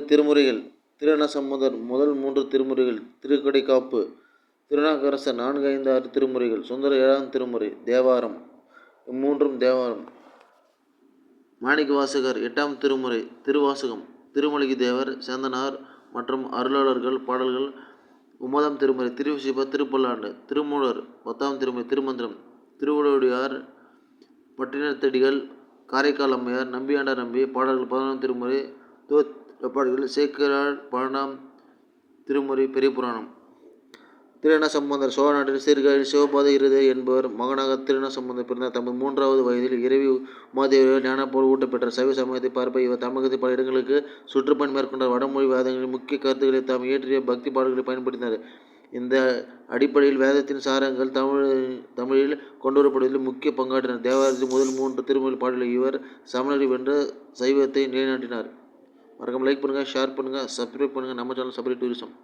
திருமுறைகள் திருஞானசம்பந்தர் முதல் மூன்று திருமுறைகள் திருக்கடைக்காப்பு திருநாவுக்கரசர் நான்கு ஐந்து ஆறு திருமுறைகள் சுந்தர ஏழாம் திருமுறை தேவாரம் இம்மூன்றும் தேவாரம். மாணிக்கவாசகர் எட்டாம் திருமுறை திருவாசகம் திருமலிகை தேவர் சேந்தனார் மற்றும் அருளாளர்கள் பாடல்கள் ஒன்பதாம் திருமுறை திருவிசிப திருப்பல்லாண்டு திருமூலர் பத்தாம் திருமுறை திருமந்திரம் திருவள்ளுவடியார் பட்டினத்தடிகள் காரைக்கால் அம்மையார் நம்பியாண்டார் நம்பி பாடல்கள் பதினொன்றாம் திருமுறை தோ பாடல்கள் சேக்கிரார் பன்னெண்டாம் திருமுறை பெரிய புராணம். திருஞான சம்பந்தர் சோழ நாட்டில் சீர்காழி சிவபாத இருதய என்பவர் மகனாக திருஞான சம்பந்தர் பிறந்தார். தமது மூன்றாவது வயதில் இறைவி உமாதேவியால் ஞானப்போல் ஊட்டப்பெற்ற சைவ சமயத்தை பார்ப்ப இவர் தமிழகத்தில் பல இடங்களுக்கு சுற்றுப்பயன் மேற்கொண்டார். வடமொழி வேதங்களின் முக்கிய கருத்துக்களை தாம் இயற்றிய பக்தி பாடல்களை பயன்படுத்தினார். இந்த அடிப்படையில் வேதத்தின் சாரங்கள் தமிழ் தமிழில் கொண்டுவரப்படுவதில் முக்கிய பங்காற்றினார். தேவாரத்தின் முதல் மூன்று திருமொழி பாடல்கள் இவர் சமணரை வென்ற சைவத்தை நிலைநாட்டினார். மறக்காமல் லைக் பண்ணுங்கள் ஷேர் பண்ணுங்கள் சப்ஸ்கிரைப் பண்ணுங்கள் நம்ம சேனல் சபரி டூரிசம்